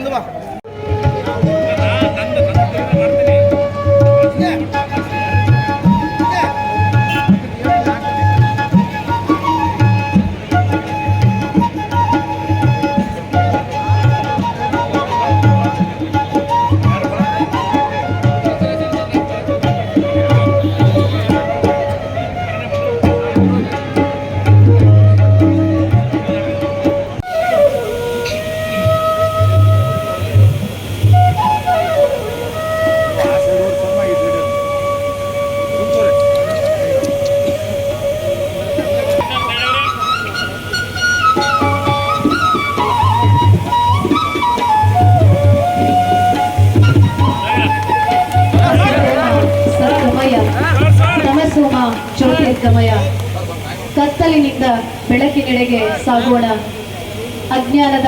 ಬಂದು ಬಾ ಸದ್ಗಮಯ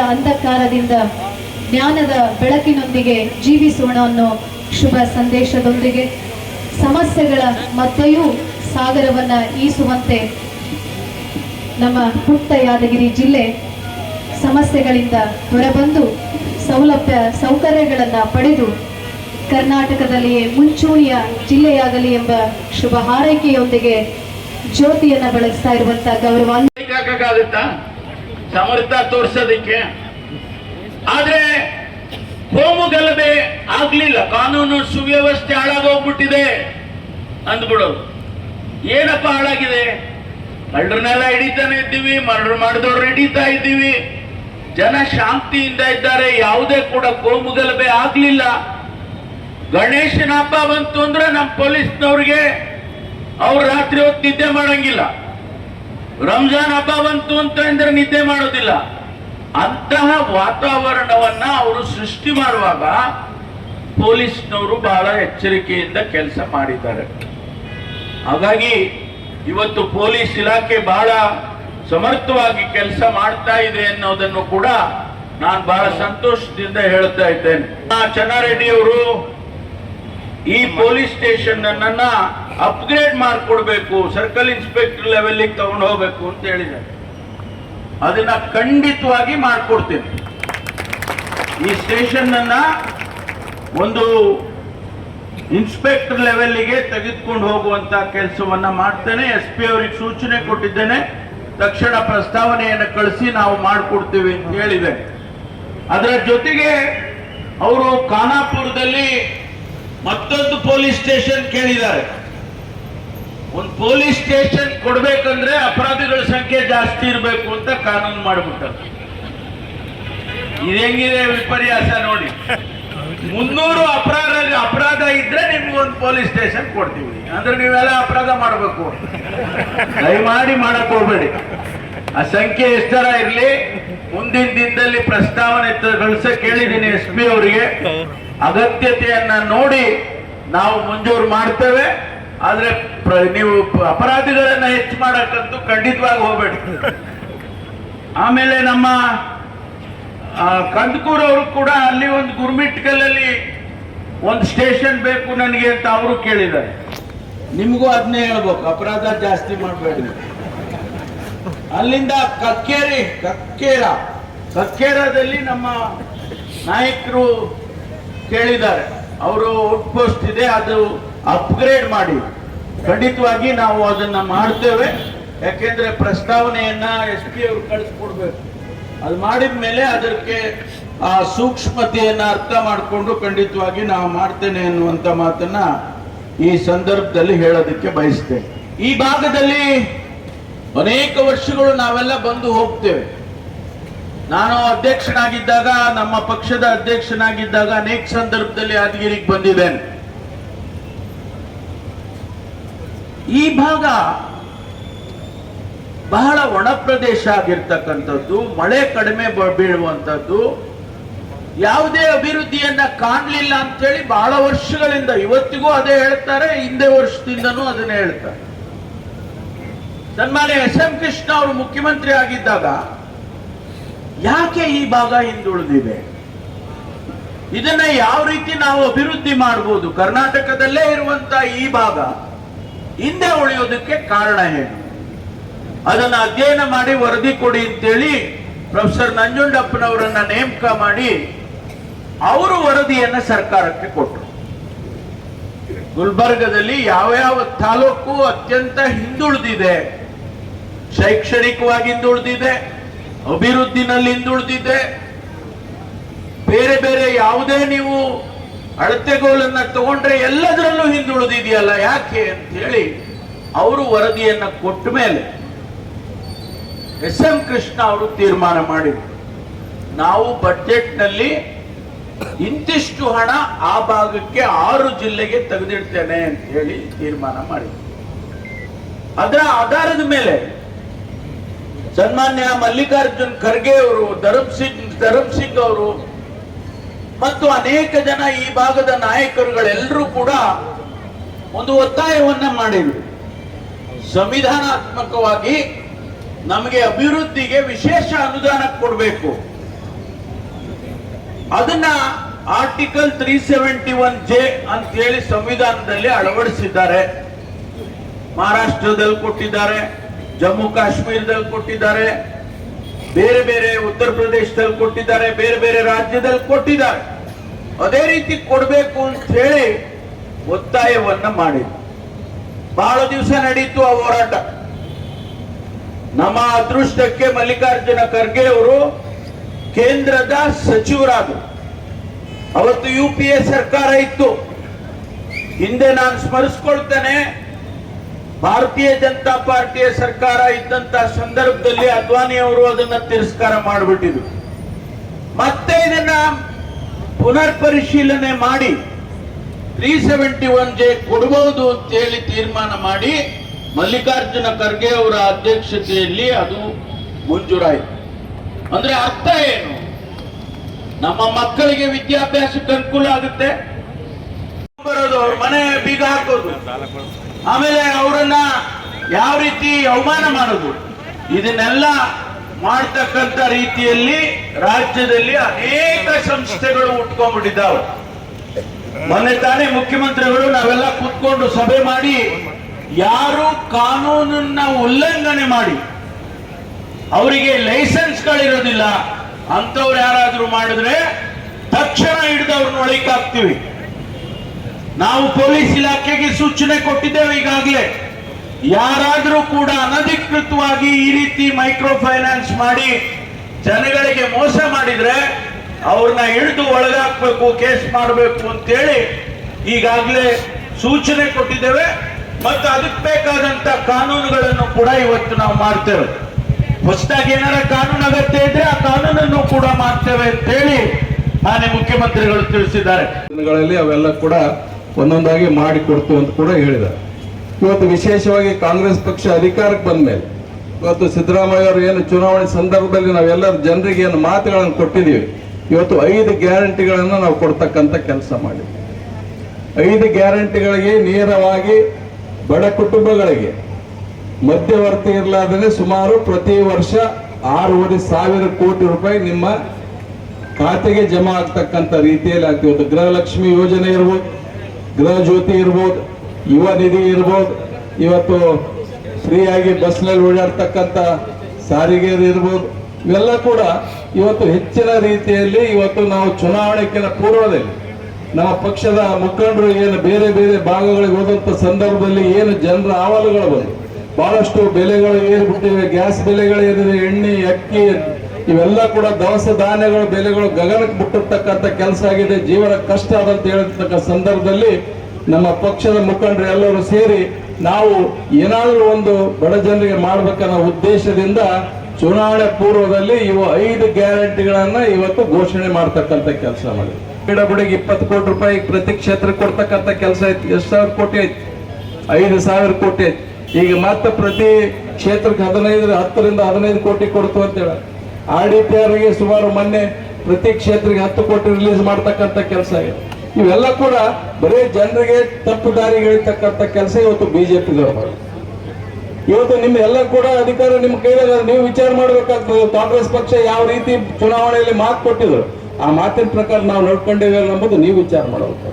ಅಂಧಕಾರದಿಂದ ಜ್ಞಾನದ ಬೆಳಕಿನೊಂದಿಗೆ ಜೀವಿಸೋಣ ಅನ್ನೋ ಶುಭ ಸಂದೇಶದೊಂದಿಗೆ ಸಮಸ್ಯೆಗಳ ಮಧ್ಯೆಯೂ ಸಾಗರವನ್ನು ಈಸುವಂತೆ ನಮ್ಮ ಪುಟ್ಟ ಯಾದಗಿರಿ ಜಿಲ್ಲೆ ಸಮಸ್ಯೆಗಳಿಂದ ಹೊರಬಂದು ಸೌಲಭ್ಯ ಸೌಕರ್ಯಗಳನ್ನು ಪಡೆದು ಕರ್ನಾಟಕದಲ್ಲಿಯೇ ಮುಂಚೂಣಿಯ ಜಿಲ್ಲೆಯಾಗಲಿ ಎಂಬ ಶುಭ ಹಾರೈಕೆಯೊಂದಿಗೆ ಜ್ಯೋತಿಯನ್ನ ಬೆಳೆಸ್ತಾ ಇರುವಂತಹ ಗೌರವ ಸಮರ್ಥ ತೋರಿಸೋದಕ್ಕೆ. ಆದ್ರೆ ಕೋಮು ಗಲಭೆ ಆಗ್ಲಿಲ್ಲ. ಕಾನೂನು ಸುವ್ಯವಸ್ಥೆ ಹಾಳಾಗೋಗ್ಬಿಟ್ಟಿದೆ ಅಂದ್ಬಿಡೋದು ಏನಪ್ಪ ಹಾಳಾಗಿದೆ? ಕಳ್ಳರನ್ನೆಲ್ಲ ಹಿಡಿತಾನೆ ಇದ್ದೀವಿ, ಮರ್ಡರ್ ಮಾಡಿದವ್ರು ಹಿಡಿತಾ ಇದ್ದೀವಿ. ಜನ ಶಾಂತಿಯಿಂದ ಇದ್ದಾರೆ, ಯಾವುದೇ ಕೂಡ ಕೋಮು ಗಲಭೆ ಆಗ್ಲಿಲ್ಲ. ಗಣೇಶನ ಹಬ್ಬ ಬಂತು ಅಂದ್ರೆ ನಮ್ಮ ಪೊಲೀಸ್ನವ್ರಿಗೆ ಅವ್ರು ರಾತ್ರಿ ಹೊತ್ತು ನಿದ್ದೆ ಮಾಡಂಗಿಲ್ಲ. ರಂಜಾನ್ ಹಬ್ಬ ಬಂತು ಅಂತ ಅಂದ್ರೆ ನಿದ್ದೆ ಮಾಡೋದಿಲ್ಲ. ಅಂತಹ ವಾತಾವರಣವನ್ನ ಅವರು ಸೃಷ್ಟಿ ಮಾಡುವಾಗ ಪೊಲೀಸ್ನವರು ಬಹಳ ಎಚ್ಚರಿಕೆಯಿಂದ ಕೆಲಸ ಮಾಡಿದ್ದಾರೆ. ಹಾಗಾಗಿ ಇವತ್ತು ಪೊಲೀಸ್ ಇಲಾಖೆ ಬಹಳ ಸಮರ್ಥವಾಗಿ ಕೆಲಸ ಮಾಡ್ತಾ ಇದೆ ಅನ್ನೋದನ್ನು ಕೂಡ ನಾನು ಬಹಳ ಸಂತೋಷದಿಂದ ಹೇಳ್ತಾ ಇದ್ದೇನೆ. ಚೆನ್ನಾರೆಡ್ಡಿ ಅವರು ಈ ಪೊಲೀಸ್ ಸ್ಟೇಷನ್ ಅನ್ನ ಅಪ್ಗ್ರೇಡ್ ಮಾಡಿಕೊಡ್ಬೇಕು ಸರ್ಕಲ್ ಇನ್ಸ್ಪೆಕ್ಟರ್ ಲೆವೆಲ್ಲಿಗೆ ತಗೊಂಡು ಹೋಗ್ಬೇಕು ಅಂತ ಹೇಳಿದ್ದಾರೆ. ಅದನ್ನ ಖಂಡಿತವಾಗಿ ಮಾಡಿಕೊಡ್ತೇನೆ. ಈ ಸ್ಟೇಷನ್ ಅನ್ನ ಒಂದು ಇನ್ಸ್ಪೆಕ್ಟರ್ ಲೆವೆಲ್ಗೆ ತೆಗೆದುಕೊಂಡು ಹೋಗುವಂತ ಕೆಲಸವನ್ನ ಮಾಡ್ತೇನೆ. ಎಸ್ ಪಿ ಅವರಿಗೆ ಸೂಚನೆ ಕೊಟ್ಟಿದ್ದೇನೆ. ತಕ್ಷಣ ಪ್ರಸ್ತಾವನೆಯನ್ನು ಕಳಿಸಿ ನಾವು ಮಾಡಿಕೊಡ್ತೀವಿ ಅಂತ ಹೇಳಿದೆ ಅದರ ಜೊತೆಗೆ ಅವರು ಖಾನಾಪುರದಲ್ಲಿ ಮತ್ತೊಂದು ಪೊಲೀಸ್ ಸ್ಟೇಷನ್ ಕೇಳಿದ್ದಾರೆ. ಒಂದು ಪೊಲೀಸ್ ಸ್ಟೇಷನ್ ಕೊಡ್ಬೇಕಂದ್ರೆ ಅಪರಾಧಿಗಳ ಸಂಖ್ಯೆ ಜಾಸ್ತಿ ಇರಬೇಕು ಅಂತ ಕಾನೂನು ಮಾಡ್ಬಿಟ್ಟ ಇದೇಂಗಿದೆ ವಿಪರ್ಯಾಸ ನೋಡಿ. ಮುನ್ನೂರು ಅಪರಾಧ ಅಪರಾಧ ಇದ್ರೆ ನಿಮ್ಗೆ ಒಂದು ಪೊಲೀಸ್ ಸ್ಟೇಷನ್ ಕೊಡ್ತೀವಿ. ಅಂದ್ರೆ ನೀವೆಲ್ಲ ಅಪರಾಧ ಮಾಡಬೇಕು. ದಯಮಾಡಿ ಮಾಡಕ್ ಹೋಗ್ಬೇಡಿ. ಆ ಸಂಖ್ಯೆ ಎಷ್ಟರ ಇರಲಿ? ಮುಂದಿನ ದಿನದಲ್ಲಿ ಪ್ರಸ್ತಾವನೆ ಕಳಿಸ ಕೇಳಿದ್ದೀನಿ ಎಸ್ ಪಿ ಅವರಿಗೆ. ಅಗತ್ಯತೆಯನ್ನ ನೋಡಿ ನಾವು ಮಂಜೂರು ಮಾಡ್ತೇವೆ. ಆದ್ರೆ ನೀವು ಅಪರಾಧಿಗಳನ್ನ ಹೆಚ್ಚು ಮಾಡಕ್ಕಂತೂ ಖಂಡಿತವಾಗಿ ಹೋಗ್ಬೇಡಿ. ಆಮೇಲೆ ನಮ್ಮ ಕಂದಕೂರ್ ಅವರು ಕೂಡ ಅಲ್ಲಿ ಒಂದು ಗುರ್ಮಿಟ್ಕಲ್ಲಿ ಒಂದು ಸ್ಟೇಷನ್ ಬೇಕು ನನಗೆ ಅಂತ ಅವರು ಕೇಳಿದ್ದಾರೆ. ನಿಮಗೂ ಅದನ್ನೇ ಹೇಳ್ಬೇಕು, ಅಪರಾಧ ಜಾಸ್ತಿ ಮಾಡಬೇಡಿ. ಅಲ್ಲಿಂದ ಕಕ್ಕೇರಿ, ಕಕ್ಕೇರ, ಕಕ್ಕೇರದಲ್ಲಿ ನಮ್ಮ ನಾಯಕರು ಕೇಳಿದ್ದಾರೆ. ಅವರು ಔಟ್ ಪೋಸ್ಟ್ ಇದೆ, ಅದು ಅಪ್ಗ್ರೇಡ್ ಮಾಡಿ. ಖಂಡಿತವಾಗಿ ನಾವು ಅದನ್ನ ಮಾಡ್ತೇವೆ. ಯಾಕೆಂದ್ರೆ ಪ್ರಸ್ತಾವನೆಯನ್ನ ಎಸ್ ಪಿ ಅವರು ಕಳಿಸ್ಕೊಡ್ಬೇಕು. ಅದು ಮಾಡಿದ ಮೇಲೆ ಅದಕ್ಕೆ ಆ ಸೂಕ್ಷ್ಮತೆಯನ್ನ ಅರ್ಥ ಮಾಡಿಕೊಂಡು ಖಂಡಿತವಾಗಿ ನಾವು ಮಾಡ್ತೇನೆ ಅನ್ನುವಂತ ಮಾತನ್ನ ಈ ಸಂದರ್ಭದಲ್ಲಿ ಹೇಳೋದಕ್ಕೆ ಬಯಸ್ತೇನೆ. ಈ ಭಾಗದಲ್ಲಿ ಅನೇಕ ವರ್ಷಗಳು ನಾವೆಲ್ಲ ಬಂದು ಹೋಗ್ತೇವೆ. ನಾನು ಅಧ್ಯಕ್ಷನಾಗಿದ್ದಾಗ, ನಮ್ಮ ಪಕ್ಷದ ಅಧ್ಯಕ್ಷನಾಗಿದ್ದಾಗ ಅನೇಕ ಸಂದರ್ಭದಲ್ಲಿ ಯಾದಗಿರಿಗೆ ಬಂದಿದ್ದೇನೆ. ಈ ಭಾಗ ಬಹಳ ಒಣ ಪ್ರದೇಶ ಆಗಿರ್ತಕ್ಕಂಥದ್ದು, ಮಳೆ ಕಡಿಮೆ ಬೀಳುವಂಥದ್ದು. ಯಾವುದೇ ಅಭಿವೃದ್ಧಿಯನ್ನ ಕಾಣಲಿಲ್ಲ ಅಂತೇಳಿ ಬಹಳ ವರ್ಷಗಳಿಂದ ಇವತ್ತಿಗೂ ಅದೇ ಹೇಳ್ತಾರೆ, ಹಿಂದೆ ವರ್ಷದಿಂದನೂ ಅದನ್ನೇ ಹೇಳ್ತಾರೆ. ಸನ್ಮಾನ್ಯ ಎಸ್ ಎಂ ಕೃಷ್ಣ ಅವರು ಮುಖ್ಯಮಂತ್ರಿ ಆಗಿದ್ದಾಗ ಯಾಕೆ ಈ ಭಾಗ ಹಿಂದುಳಿದಿದೆ ಇದನ್ನ ಯಾವ ರೀತಿ ನಾವು ಅಭಿವೃದ್ಧಿ ಮಾಡಬಹುದು ಕರ್ನಾಟಕದಲ್ಲೇ ಇರುವಂತ ಈ ಭಾಗ ಹಿಂದೆ ಉಳಿಯೋದಕ್ಕೆ ಕಾರಣ ಏನು ಅದನ್ನ ಅಧ್ಯಯನ ಮಾಡಿ ವರದಿ ಕೊಡಿ ಅಂತೇಳಿ ಪ್ರೊಫೆಸರ್ ನಂಜುಂಡಪ್ಪನವರನ್ನ ನೇಮಕ ಮಾಡಿ ಅವರು ವರದಿಯನ್ನು ಸರ್ಕಾರಕ್ಕೆ ಕೊಟ್ಟರು ಗುಲ್ಬರ್ಗದಲ್ಲಿ ಯಾವ್ಯಾವ ತಾಲೂಕು ಅತ್ಯಂತ ಹಿಂದುಳಿದಿದೆ, ಶೈಕ್ಷಣಿಕವಾಗಿ ಹಿಂದುಳಿದಿದೆ, ಅಭಿವೃದ್ಧಿನಲ್ಲಿ ಹಿಂದುಳಿದಿದೆ, ಬೇರೆ ಬೇರೆ ಯಾವುದೇ ನೀವು ಅಳತೆಗೋಲನ್ನ ತಗೊಂಡ್ರೆ ಎಲ್ಲದರಲ್ಲೂ ಹಿಂದುಳಿದಿದೆಯಲ್ಲ, ಯಾಕೆ ಅಂತ ಹೇಳಿ ಅವರು ವರದಿಯನ್ನ ಕೊಟ್ಟ ಮೇಲೆ ಎಸ್ ಎಂ ಕೃಷ್ಣ ಅವರು ತೀರ್ಮಾನ ಮಾಡಿದ್ರು. ನಾವು ಬಜೆಟ್ನಲ್ಲಿ ಇಂತಿಷ್ಟು ಹಣ ಆ ಭಾಗಕ್ಕೆ ಆರು ಜಿಲ್ಲೆಗೆ ತೆಗೆದಿಡ್ತೇನೆ ಅಂತ ಹೇಳಿ ತೀರ್ಮಾನ ಮಾಡಿದ್ರು. ಅದರ ಆಧಾರದ ಮೇಲೆ ಸನ್ಮಾನ್ಯ ಮಲ್ಲಿಕಾರ್ಜುನ್ ಖರ್ಗೆ ಅವರು, ಧರ್ಮ್ ಸಿಂಗ್ ಧರ್ಮ್ ಸಿಂಗ್ ಅವರು ಮತ್ತು ಅನೇಕ ಜನ ಈ ಭಾಗದ ನಾಯಕರುಗಳೆಲ್ಲರೂ ಕೂಡ ಒಂದು ಒತ್ತಾಯವನ್ನ ಮಾಡಿದ್ರು. ಸಂವಿಧಾನಾತ್ಮಕವಾಗಿ ನಮಗೆ ಅಭಿವೃದ್ಧಿಗೆ ವಿಶೇಷ ಅನುದಾನ ಕೊಡಬೇಕು. ಅದನ್ನ article three seventy one J ಅಂತ ಹೇಳಿ ಸಂವಿಧಾನದಲ್ಲಿ ಅಳವಡಿಸಿದ್ದಾರೆ. ಮಹಾರಾಷ್ಟ್ರದಲ್ಲಿ ಕೊಟ್ಟಿದ್ದಾರೆ, ಜಮ್ಮು ಕಾಶ್ಮೀರದಲ್ಲಿ ಕೊಟ್ಟಿದ್ದಾರೆ, ಬೇರೆ ಬೇರೆ ಉತ್ತರ ಪ್ರದೇಶದಲ್ಲಿ ಕೊಟ್ಟಿದ್ದಾರೆ, ಬೇರೆ ಬೇರೆ ರಾಜ್ಯದಲ್ಲಿ ಕೊಟ್ಟಿದ್ದಾರೆ. ಅದೇ ರೀತಿ ಕೊಡಬೇಕು ಅಂತ ಹೇಳಿ ಒತ್ತಾಯವನ್ನ ಮಾಡಿದ್ರು. ಬಹಳ ದಿವಸ ನಡೀತು ಆ ಹೋರಾಟ. ನಮ್ಮ ಅದೃಷ್ಟಕ್ಕೆ ಮಲ್ಲಿಕಾರ್ಜುನ ಖರ್ಗೆ ಅವರು ಕೇಂದ್ರದ ಸಚಿವರಾದರು. ಅವತ್ತು ಯು ಪಿ ಎ ಸರ್ಕಾರ ಇತ್ತು. ಹಿಂದೆ ನಾನು ಸ್ಮರಿಸ್ಕೊಳ್ತೇನೆ, ಭಾರತೀಯ ಜನತಾ ಪಾರ್ಟಿಯ ಸರ್ಕಾರ ಇದ್ದಂತ ಸಂದರ್ಭದಲ್ಲಿ ಅದ್ವಾನಿ ಅವರು ಅದನ್ನ ತಿರಸ್ಕಾರ ಮಾಡಿಬಿಟ್ಟಿದ್ರು. ಮತ್ತೆ ಇದನ್ನ ಪುನರ್ ಪರಿಶೀಲನೆ ಮಾಡಿ ತ್ರೀ ಸೆವೆಂಟಿ ಒನ್ ಜೆ ಕೊಡಬಹುದು ಅಂತ ಹೇಳಿ ತೀರ್ಮಾನ ಮಾಡಿ ಮಲ್ಲಿಕಾರ್ಜುನ ಖರ್ಗೆ ಅವರ ಅಧ್ಯಕ್ಷತೆಯಲ್ಲಿ ಅದು ಮಂಜೂರಾಯಿತು. ಅಂದ್ರೆ ಅರ್ಥ ಏನು? ನಮ್ಮ ಮಕ್ಕಳಿಗೆ ವಿದ್ಯಾಭ್ಯಾಸಕ್ಕೆ ಅನುಕೂಲ ಆಗುತ್ತೆ? ಬರೋದು ಅವ್ರ ಮನೆ ಬೀಗ ಹಾಕೋದು. ಆಮೇಲೆ ಅವರನ್ನ ಯಾವ ರೀತಿ ಅವಮಾನ ಮಾಡೋದು? ಇದನ್ನೆಲ್ಲ ಮಾಡ್ತಕ್ಕಂಥ ರೀತಿಯಲ್ಲಿ ರಾಜ್ಯದಲ್ಲಿ ಅನೇಕ ಸಂಸ್ಥೆಗಳು ಉಟ್ಕೊಂಡ್ಬಿಟ್ಟಿದ್ದಾವೆ. ಮೊನ್ನೆ ತಾನೇ ಮುಖ್ಯಮಂತ್ರಿಗಳು ನಾವೆಲ್ಲ ಕೂತ್ಕೊಂಡು ಸಭೆ ಮಾಡಿ ಯಾರು ಕಾನೂನನ್ನ ಉಲ್ಲಂಘನೆ ಮಾಡಿ ಅವರಿಗೆ ಲೈಸೆನ್ಸ್ಗಳಿರೋದಿಲ್ಲ ಅಂತವ್ರು ಯಾರಾದ್ರೂ ಮಾಡಿದ್ರೆ ತಕ್ಷಣ ಹಿಡಿದು ಅವ್ರನ್ನ ನಾವು ಪೊಲೀಸ್ ಇಲಾಖೆಗೆ ಸೂಚನೆ ಕೊಟ್ಟಿದ್ದೇವೆ ಈಗಾಗಲೇ. ಯಾರಾದರೂ ಕೂಡ ಅನಧಿಕೃತವಾಗಿ ಈ ರೀತಿ ಮೈಕ್ರೋ ಫೈನಾನ್ಸ್ ಮಾಡಿ ಜನಗಳಿಗೆ ಮೋಸ ಮಾಡಿದ್ರೆ ಅವ್ರನ್ನ ಹಿಡಿದು ಒಳಗಾಕ್ಬೇಕು, ಕೇಸ್ ಮಾಡಬೇಕು ಅಂತೇಳಿ ಈಗಾಗಲೇ ಸೂಚನೆ ಕೊಟ್ಟಿದ್ದೇವೆ. ಮತ್ತು ಅದಕ್ಕೆ ಬೇಕಾದಂತ ಕಾನೂನುಗಳನ್ನು ಕೂಡ ಇವತ್ತು ನಾವು ಮಾಡ್ತೇವೆ. ಹೊಸದಾಗಿ ಏನಾರ ಕಾನೂನು ಅಗತ್ಯ ಇದ್ರೆ ಆ ಕಾನೂನನ್ನು ಕೂಡ ಮಾಡ್ತೇವೆ ಅಂತೇಳಿ ಮಾನ್ಯ ಮುಖ್ಯಮಂತ್ರಿಗಳು ತಿಳಿಸಿದ್ದಾರೆ. ದಿನಗಳಲ್ಲಿ ಅವೆಲ್ಲ ಕೂಡ ಒಂದೊಂದಾಗಿ ಮಾಡಿಕೊಡ್ತು ಅಂತ ಕೂಡ ಹೇಳಿದ್ದಾರೆ. ಇವತ್ತು ವಿಶೇಷವಾಗಿ ಕಾಂಗ್ರೆಸ್ ಪಕ್ಷ ಅಧಿಕಾರಕ್ಕೆ ಬಂದ ಮೇಲೆ ಇವತ್ತು ಸಿದ್ದರಾಮಯ್ಯ ಅವರು ಏನು ಚುನಾವಣೆ ಸಂದರ್ಭದಲ್ಲಿ ನಾವೆಲ್ಲರ ಜನರಿಗೆ ಏನು ಮಾತುಗಳನ್ನು ಕೊಟ್ಟಿದ್ದೀವಿ, ಇವತ್ತು ಐದು ಗ್ಯಾರಂಟಿಗಳನ್ನು ನಾವು ಕೊಡ್ತಕ್ಕಂಥ ಕೆಲಸ ಮಾಡಿದ್ವಿ. ಐದು ಗ್ಯಾರಂಟಿಗಳಿಗೆ ನೇರವಾಗಿ ಬಡ ಕುಟುಂಬಗಳಿಗೆ ಮಧ್ಯವರ್ತಿ ಇರಲಾರ್ದೇ ಸುಮಾರು ಪ್ರತಿ ವರ್ಷ ಆರೂವರೆ ಸಾವಿರ ಕೋಟಿ ರೂಪಾಯಿ ನಿಮ್ಮ ಖಾತೆಗೆ ಜಮಾ ಆಗ್ತಕ್ಕಂಥ ರೀತಿಯಲ್ಲಿ ಆಗ್ತಿವತ್ತು ಗೃಹಲಕ್ಷ್ಮಿ ಯೋಜನೆ ಇರ್ಬೋದು ಗೃಹ ಜ್ಯೋತಿ ಇರ್ಬೋದು ಯುವ ನಿಧಿ ಇರ್ಬೋದು. ಇವತ್ತು ಫ್ರೀಯಾಗಿ ಬಸ್ನಲ್ಲಿ ಓಡಾಡ್ತಕ್ಕಂಥ ಸಾರಿಗೆ ಇರ್ಬೋದು. ಇವೆಲ್ಲ ಕೂಡ ಇವತ್ತು ಹೆಚ್ಚಿನ ರೀತಿಯಲ್ಲಿ ಇವತ್ತು ನಾವು ಚುನಾವಣೆಗಿನ ಪೂರ್ವದಲ್ಲಿ ನಮ್ಮ ಪಕ್ಷದ ಮುಖಂಡರು ಏನು ಬೇರೆ ಬೇರೆ ಭಾಗಗಳಿಗೆ ಹೋದಂಥ ಸಂದರ್ಭದಲ್ಲಿ ಏನು ಜನರ ಅಹವಾಲುಗಳು ಬಂದು ಬಹಳಷ್ಟು ಬೆಲೆಗಳು ಏರ್ಬಿಟ್ಟಿವೆ. ಗ್ಯಾಸ್ ಬೆಲೆಗಳು ಏನಿದೆ ಎಣ್ಣೆ, ಅಕ್ಕಿ ಇವೆಲ್ಲ ಕೂಡ ದವಸ ಧಾನ್ಯಗಳ ಬೆಲೆಗಳು ಗಗನಕ್ಕೆ ಬಿಟ್ಟಿರ್ತಕ್ಕಂಥ ಕೆಲಸ ಆಗಿದೆ. ಜೀವನ ಕಷ್ಟ ಆದಂತ ಹೇಳಿರ್ತಕ್ಕ ಸಂದರ್ಭದಲ್ಲಿ ನಮ್ಮ ಪಕ್ಷದ ಮುಖಂಡರು ಎಲ್ಲರೂ ಸೇರಿ ನಾವು ಏನಾದರೂ ಒಂದು ಬಡ ಜನರಿಗೆ ಮಾಡಬೇಕನ್ನೋ ಉದ್ದೇಶದಿಂದ ಚುನಾವಣೆ ಪೂರ್ವದಲ್ಲಿ ಇವು ಐದು ಗ್ಯಾರಂಟಿಗಳನ್ನ ಇವತ್ತು ಘೋಷಣೆ ಮಾಡ್ತಕ್ಕಂಥ ಕೆಲಸ ಮಾಡಿದೆ ಗಿಡಬುಡಿಗೆ ಇಪ್ಪತ್ತು ಕೋಟಿ ರೂಪಾಯಿ ಪ್ರತಿ ಕ್ಷೇತ್ರಕ್ಕೆ ಕೊಡ್ತಕ್ಕಂಥ ಕೆಲಸ ಐತಿ ಎಷ್ಟು ಸಾವಿರ ಕೋಟಿ ಐತಿ ಐದು ಸಾವಿರ ಕೋಟಿ ಐತಿ ಈಗ ಮತ್ತೆ ಪ್ರತಿ ಕ್ಷೇತ್ರಕ್ಕೆ ಹದಿನೈದು, ಹತ್ತರಿಂದ ಹದಿನೈದು ಕೋಟಿ ಕೊಡ್ತು ಅಂತ ಹೇಳ. ಆರ್ ಡಿ ಪಿ ಆರ್ಗೆ ಸುಮಾರು ಮೊನ್ನೆ ಪ್ರತಿ ಕ್ಷೇತ್ರಕ್ಕೆ ಹತ್ತು ಕೋಟಿ ರಿಲೀಸ್ ಮಾಡ್ತಕ್ಕಂಥ ಕೆಲಸ ಆಗಿದೆ. ಇವೆಲ್ಲ ಕೂಡ ಬರೀ ಜನರಿಗೆ ತಪ್ಪು ದಾರಿ ಇಳಿತಕ್ಕಂಥ ಕೆಲಸ ಇವತ್ತು ಬಿಜೆಪಿದವರು. ಇವತ್ತು ನಿಮ್ಮ ಎಲ್ಲ ಕೂಡ ಅಧಿಕಾರ ನಿಮ್ಮ ಕೈಯಲ್ಲಿ ನೀವು ವಿಚಾರ ಮಾಡಬೇಕಾಗ್ತದೆ. ಕಾಂಗ್ರೆಸ್ ಪಕ್ಷ ಯಾವ ರೀತಿ ಚುನಾವಣೆಯಲ್ಲಿ ಮಾತು ಕೊಟ್ಟಿದ್ರು ಆ ಮಾತಿನ ಪ್ರಕಾರ ನಾವು ನೋಡ್ಕೊಂಡಿವೆ ಅನ್ನೋದು ನೀವು ವಿಚಾರ ಮಾಡಬೇಕು.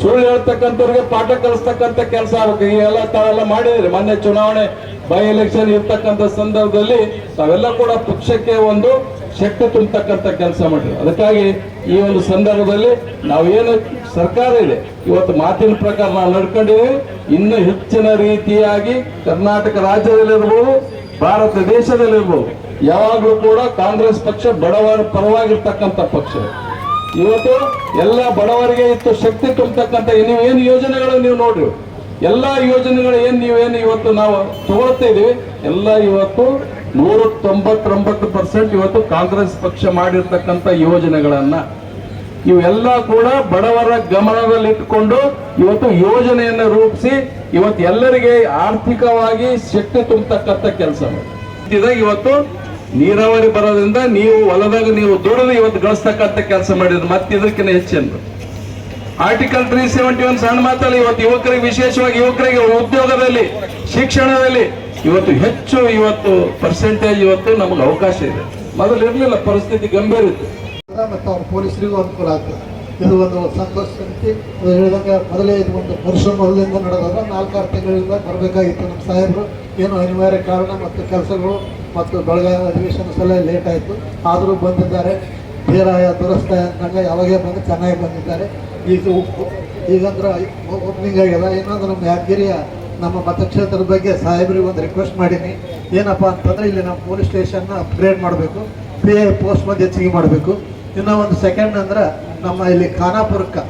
ಸುಳ್ಳು ಹೇಳ್ತಕ್ಕಂಥವ್ರಿಗೆ ಪಾಠ ಕಲಿಸ್ತಕ್ಕಂಥ ಕೆಲಸ ಆಗ್ಬೇಕು. ಈಗೆಲ್ಲ ತಾವೆಲ್ಲ ಮಾಡಿದ್ರಿ ಮೊನ್ನೆ ಚುನಾವಣೆ ಬೈ ಎಲೆಕ್ಷನ್ ಇರ್ತಕ್ಕಂಥ ಸಂದರ್ಭದಲ್ಲಿ ತಾವೆಲ್ಲ ಕೂಡ ಪಕ್ಷಕ್ಕೆ ಒಂದು ಶಕ್ತಿ ತುಂಬತಕ್ಕಂಥ ಕೆಲಸ ಮಾಡಿದ್ರು ಅದಕ್ಕಾಗಿ ಈ ಒಂದು ಸಂದರ್ಭದಲ್ಲಿ ನಾವೇನು ಸರ್ಕಾರ ಇದೆ, ಇವತ್ತು ಮಾತಿನ ಪ್ರಕಾರ ನಾವು ನಡ್ಕೊಂಡಿದ್ದೀವಿ. ಇನ್ನು ಹೆಚ್ಚಿನ ರೀತಿಯಾಗಿ ಕರ್ನಾಟಕ ರಾಜ್ಯದಲ್ಲಿರ್ಬೋದು, ಭಾರತ ದೇಶದಲ್ಲಿರ್ಬೋದು, ಯಾವಾಗಲೂ ಕೂಡ ಕಾಂಗ್ರೆಸ್ ಪಕ್ಷ ಬಡವರ ಪರವಾಗಿರ್ತಕ್ಕಂಥ ಪಕ್ಷ. ಇವತ್ತು ಎಲ್ಲ ಬಡವರಿಗೆ ಇತ್ತು ಶಕ್ತಿ ತುಂಬತಕ್ಕಂಥ ನೀವು ಏನು ಯೋಜನೆಗಳು ನೀವು ನೋಡ್ರಿ. ಎಲ್ಲ ಯೋಜನೆಗಳು ಏನು ನೀವೇನು ಇವತ್ತು ನಾವು ತಗೊಳ್ತಾ ಇದೀವಿ ಎಲ್ಲ ಇವತ್ತು ನೂರ ತೊಂಬತ್ತೊಂಬತ್ತು ಪರ್ಸೆಂಟ್ ಇವತ್ತು ಕಾಂಗ್ರೆಸ್ ಪಕ್ಷ ಮಾಡಿರ್ತಕ್ಕಂಥ ಯೋಜನೆಗಳನ್ನ. ಇವೆಲ್ಲ ಕೂಡ ಬಡವರ ಗಮನದಲ್ಲಿಟ್ಟುಕೊಂಡು ಇವತ್ತು ಯೋಜನೆಯನ್ನು ರೂಪಿಸಿ ಇವತ್ತು ಎಲ್ಲರಿಗೆ ಆರ್ಥಿಕವಾಗಿ ಶಕ್ತಿ ತುಂಬತಕ್ಕಂಥ ಕೆಲಸ ಇವತ್ತು ನೀರಾವರಿ ಬರೋದ್ರಿಂದ ನೀವು ಹೊಲದಾಗ ನೀವು ದುಡಿದು ಇವತ್ತು ಗಳಿಸ್ತಕ್ಕಂಥ ಕೆಲಸ ಮಾಡಿದ್ರು ಮತ್ತೆ ಇದಕ್ಕಿಂತ ಹೆಚ್ಚೇನು? ಆರ್ಟಿಕಲ್ ತ್ರೀ ಸೆವೆಂಟಿ ಒನ್ ಸಣ್ಣ ಮಾತಲ್ಲಿ, ಇವತ್ತು ಯುವಕರಿಗೆ, ವಿಶೇಷವಾಗಿ ಯುವಕರಿಗೆ ಉದ್ಯೋಗದಲ್ಲಿ, ಶಿಕ್ಷಣದಲ್ಲಿ ಇವತ್ತು ಹೆಚ್ಚು ಇವತ್ತು ಪರ್ಸೆಂಟೇಜ್ ಇವತ್ತು ನಮಗೆ ಅವಕಾಶ ಇದೆ. ಮೊದಲು ಇರಲಿಲ್ಲ, ಪರಿಸ್ಥಿತಿ ಗಂಭೀರ ಇತ್ತು. ಮತ್ತು ಅವ್ರ ಪೊಲೀಸರಿಗೂ ಅನುಕೂಲ ಆಗ್ತದೆ ಇದು ಒಂದು ಸಂತೋಷ ಸಮಿತಿ ಹೇಳಿದಂಗೆ ಮೊದಲೇ ಇದು ಒಂದು ವರ್ಷ ಮೊದಲಿಂದ ನಡೆದಾಗ ನಾಲ್ಕಾರು ತಿಂಗಳಿಂದ ಬರಬೇಕಾಗಿತ್ತು ನಮ್ಮ ಸಾಹೇಬರು. ಏನು ಅನಿವಾರ್ಯ ಕಾರಣ ಮತ್ತು ಕೆಲಸಗಳು ಮತ್ತು ಬೆಳಗಾವಿ ಅಧಿವೇಶನ ಸಲ ಲೇಟ್ ಆಯಿತು. ಆದರೂ ಬಂದಿದ್ದಾರೆ. ಧೀರಾಯ ದುರಸ್ತಾಯ ಅಂತಂಗೆ ಯಾವಾಗೇ ಬಂದು ಚೆನ್ನಾಗಿ ಬಂದಿದ್ದಾರೆ. ಈಗ ಈಗಂದ್ರೆ ಓಪನಿಂಗ್ ಆಗಿಲ್ಲ ಏನಂದ್ರೆ ನಮ್ಮ ಯಾದಗಿರಿಯ ನಮ್ಮ ಮತಕ್ಷೇತ್ರದ ಬಗ್ಗೆ ಸಾಹೇಬ್ರಿಗೆ ಒಂದು ರಿಕ್ವೆಸ್ಟ್ ಮಾಡೀನಿ. ಏನಪ್ಪ ಅಂತಂದರೆ ಇಲ್ಲಿ ನಮ್ಮ ಪೊಲೀಸ್ ಸ್ಟೇಷನ್ನ ಅಪ್ಗ್ರೇಡ್ ಮಾಡಬೇಕು ಪಿ ಐ ಪೋಸ್ಟ್ ಮಧ್ಯೆ ಹೆಚ್ಚಿಗೆ ಮಾಡಬೇಕು. ಇನ್ನು ಒಂದು ಸೆಕೆಂಡ್ ಅಂದ್ರೆ ನಮ್ಮ ಇಲ್ಲಿ ಖಾನಾಪುರಕ್ಕೆ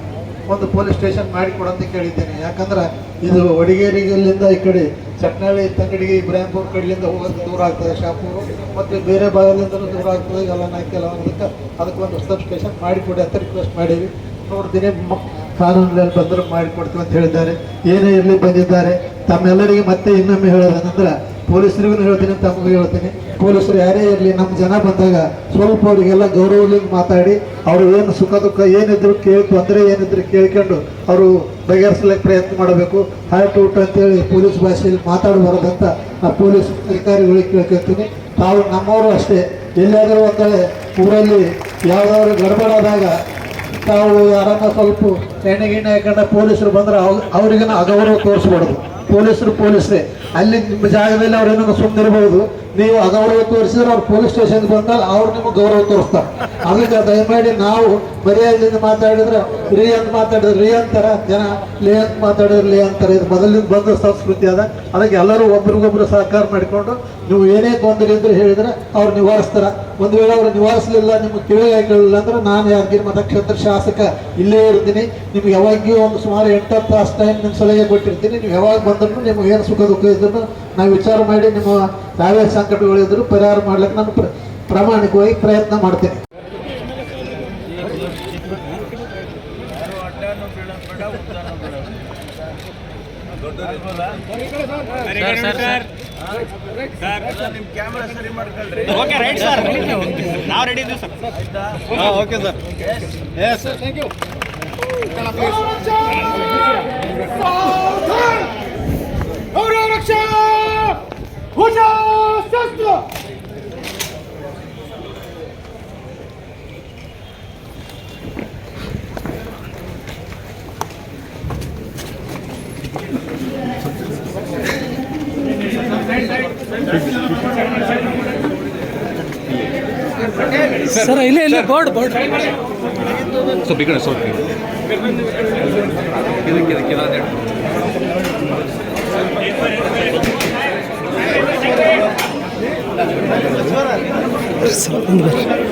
ಒಂದು ಪೊಲೀಸ್ ಸ್ಟೇಷನ್ ಮಾಡಿಕೊಡಂತ ಅಂತ ಕೇಳಿದ್ದೇನೆ. ಯಾಕಂದ್ರೆ ಇದು ವಡಿಗೇರಿಗಲ್ಲಿಂದ ಈ ಕಡೆ ಚಟ್ನಳ್ಳಿ, ತಂಗಡಿಗೆ, ಇಬ್ರಾಹಿಂಪುರ ಕಡೆಯಿಂದ ಹೋಗೋದು ದೂರ ಆಗ್ತದೆ, ಶಾಪೂರು. ಮತ್ತು ಬೇರೆ ಭಾಗದಿಂದಲೂ ದೂರ ಆಗ್ತದೆ ಎಲ್ಲ ನಾಲ್ಕೆಲ್ಲ ಅದಕ್ಕೆ ಒಂದು ಸಬ್ ಸ್ಟೇಷನ್ ಮಾಡಿಕೊಡಿ ಅಂತ ರಿಕ್ವೆಸ್ಟ್ ಮಾಡೀವಿ. ನೋಡ್ತೀನಿ ಕಾನೂನಲ್ಲಿ ಬಂದರೂ ಮಾಡಿಕೊಡ್ತೀವಿ ಅಂತ ಹೇಳಿದ್ದಾರೆ. ಏನೇ ಇರಲಿ ಬಂದಿದ್ದಾರೆ. ತಮ್ಮೆಲ್ಲರಿಗೆ ಮತ್ತೆ ಇನ್ನೊಮ್ಮೆ ಹೇಳೋದಂದ್ರೆ ಪೊಲೀಸರಿಗೂ ಹೇಳ್ತೀನಿ, ತಮಗೂ ಹೇಳ್ತೀನಿ. ಪೊಲೀಸರು ಯಾರೇ ಇರಲಿ, ನಮ್ಮ ಜನ ಬಂದಾಗ ಸ್ವಲ್ಪ ಅವರಿಗೆಲ್ಲ ಗೌರವದಿಂದ ಮಾತಾಡಿ, ಅವರು ಏನು ಸುಖ ದುಃಖ ಏನಿದ್ರು ಕೇಳಿ, ತೊಂದರೆ ಏನಿದ್ರು ಕೇಳ್ಕೊಂಡು ಅವರು ಬಗೆಹರಿಸಲಿಕ್ಕೆ ಪ್ರಯತ್ನ ಮಾಡಬೇಕು. ಹಾರ್ಟ್ ಊಟ ಅಂತೇಳಿ ಪೊಲೀಸ್ ಭಾಷೆಯಲ್ಲಿ ಮಾತಾಡಬಾರ್ದಂತ ಆ ಪೊಲೀಸ್ ಅಧಿಕಾರಿಗಳಿಗೆ ಕೇಳ್ಕೊತೀನಿ ತಾವು ನಮ್ಮವರು ಅಷ್ಟೇ. ಎಲ್ಲಾದರೂ ಒಂದೇ ಊರಲ್ಲಿ ಯಾವುದಾದ್ರು ಗಡಬಡಾದಾಗ ತಾವು ಯಾರನ್ನ ಸ್ವಲ್ಪ ಎಣ್ಣೆ ಗಿಣ್ಣೆ ಹಾಕೊಂಡ ಪೊಲೀಸರು ಬಂದ್ರೆ ಅವ್ ಅವ್ರಿಗೇನು ಅಗೌರವ ತೋರಿಸ್ಬಾರ್ದು. ಪೊಲೀಸರು ಪೊಲೀಸರೇ. ಅಲ್ಲಿ ನಿಮ್ಮ ಜಾಗದಲ್ಲಿ ಅವ್ರೇನೋ ಸುಮ್ಮನಿರ್ಬೋದು ನೀವು ಅಗೌರವ ತೋರಿಸಿದ್ರೆ ಅವ್ರು ಪೊಲೀಸ್ ಸ್ಟೇಷನ್ಗೆ ಬಂದಾಗ ಅವ್ರು ನಿಮಗೆ ಗೌರವ ತೋರಿಸ್ತಾರೆ. ಅದಕ್ಕೆ ದಯಮಾಡಿ ನಾವು ಮರ್ಯಾದೆಯಿಂದ ಮಾತಾಡಿದ್ರೆ ರೀ ಅಂತ ಮಾತಾಡಿದ್ರೆ ರೀ ಅಂತಾರ, ಜನ ಲೇ ಅಂತ ಮಾತಾಡಿದ್ರೆ ಲೇ ಅಂತಾರೆ. ಇದು ಮೊದಲಿಂದ ಬಂದ ಸಂಸ್ಕೃತಿ ಅದ. ಅದಕ್ಕೆ ಎಲ್ಲರೂ ಒಬ್ರಿಗೊಬ್ರು ಸಹಕಾರ ಮಾಡಿಕೊಂಡು ನೀವು ಏನೇ ತೊಂದರೆ ಇದ್ರೆ ಹೇಳಿದ್ರೆ ಅವ್ರು ನಿವಾರಿಸ್ತಾರ. ಒಂದು ವೇಳೆ ಅವ್ರು ನಿವಾರಿಸಲಿಲ್ಲ, ನಿಮ್ಗೆ ಹಾಕಲಿಲ್ಲ ಅಂದ್ರೆ ನಾನು ಯಾರಿಗಿರಿ ಮತಕ್ಷೇತ್ರ ಶಾಸಕ ಇಲ್ಲೇ ಇರ್ತೀನಿ. ನಿಮ್ಗೆ ಯಾವಾಗ್ಯೂ ಒಂದು ಸುಮಾರು ಎಂಟತ್ತು ತಾಸು ಟೈಮ್ ನಿಮ್ಮ ಸಲಹೆ ಕೊಟ್ಟಿರ್ತೀನಿ. ನೀವು ಯಾವಾಗ ಬಂದ್ರು ನಿಮ್ಗೆ ಏನು ಸುಖ ದುಃಖ ಇದ್ರು ನಾವು ವಿಚಾರ ಮಾಡಿ ನಿಮ್ಮ ಯಾವ್ಯಾವ ಸಂಕಟಗಳಿದ್ರು ಪರಿಹಾರ ಮಾಡ್ಲಿಕ್ಕೆ ನಾನು ಪ್ರ- ಪ್ರಾಮಾಣಿಕವಾಗಿ ಪ್ರಯತ್ನ ಮಾಡ್ತೇನೆ. ನಿಮ್ ಕ್ಯಾಮ್ರಾ ಸರಿ ಮಾಡ್ಕೊಳ್ರಿ ಓಕೆ ರೈಟ್ ಸರ್ ನಾವು ರೆಡಿ ಇದ್ದೀವಿ sir okay sir yes thank you sir ಇಲ್ಲೇ ಇಲ್ಲೇ ಬೋರ್ಡ್ ಬೋರ್ಡ್ ಸ್ವಲ್ಪ ಈ ಕಡೆ ಸ್ವಲ್ಪ ಇದಕ್ಕೆ ಇದಕ್ಕೆ Sağ olun. Ver.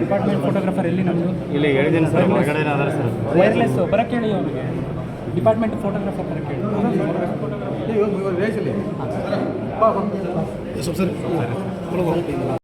Department photographer ಎಲ್ಲಿ ನಮ್ಮದು ಇಲ್ಲಿ ಹೇಳಿದ್ದೀನಿ ಸರ್ ಹೊರಗಡೆ ಅದಾರೆ ಸರ್? ವೈರ್ಲೆಸ್ ಬರಕ್ಕೆ ಹೇಳಿ ಅವನಿಗೆ. ಡಿಪಾರ್ಟ್ಮೆಂಟ್ ಫೋಟೋಗ್ರಾಫರ್ ಬರಕ್ಕೆ ಹೇಳಿ.